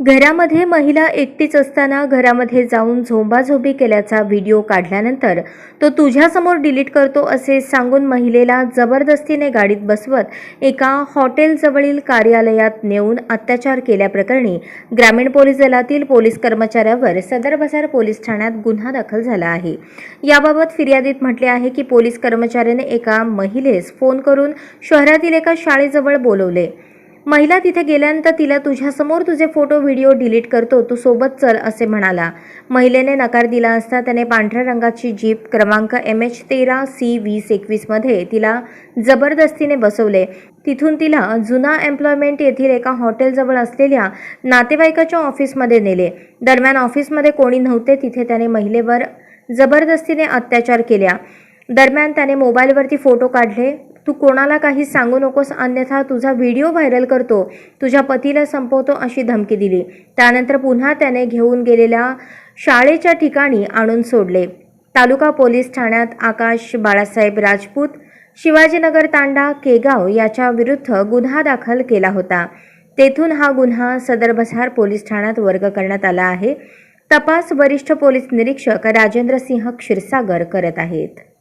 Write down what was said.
घरामध्ये महिला एकटीच असताना घरामध्ये जाऊन झोंबाझोंबी केल्याचा व्हिडिओ काढल्यानंतर तो तुझ्यासमोर डिलीट करतो असे सांगून महिलेला जबरदस्तीने गाडीत बसवत एका हॉटेलजवळील कार्यालयात नेऊन अत्याचार केल्याप्रकरणी ग्रामीण पोलीस दलातील पोलीस कर्मचाऱ्यावर सदर बाजार पोलीस ठाण्यात गुन्हा दाखल झाला आहे. याबाबत फिर्यादीत म्हटले आहे की पोलीस कर्मचाऱ्याने एका महिलेस फोन करून शहरातील एका शाळेजवळ बोलवले. महिला तिथे गेल्यानंतर तिला तुझ्यासमोर तुझे फोटो व्हिडिओ डिलीट करतो तू सोबत चल असे म्हणाला. महिलेने नकार दिला असता त्याने पांढऱ्या रंगाची जीप क्रमांक एम एच तेरा सी वीस एकवीसमध्ये तिला जबरदस्तीने बसवले. तिथून तिला जुना एम्प्लॉयमेंट येथील एका हॉटेलजवळ असलेल्या नातेवाईकाच्या ऑफिसमध्ये नेले. दरम्यान ऑफिसमध्ये कोणी नव्हते तिथे त्याने महिलेवर जबरदस्तीने अत्याचार केल्या. दरम्यान त्याने मोबाईलवरती फोटो काढले. तू कोणाला काही सांगू नकोस अन्यथा तुझा व्हिडिओ व्हायरल करतो. तुझ्या पतीला संपवतो अशी धमकी दिली. त्यानंतर पुन्हा त्याने घेऊन गेलेल्या शाळेच्या ठिकाणी आणून सोडले. तालुका पोलीस ठाण्यात आकाश बाळासाहेब राजपूत शिवाजीनगर तांडा केगाव याच्या विरुद्ध गुन्हा दाखल केला होता. तेथून हा गुन्हा सदर बसार पोलीस ठाण्यात वर्ग करण्यात आला आहे. तपास वरिष्ठ पोलीस निरीक्षक राजेंद्र सिंह क्षीरसागर करत आहेत.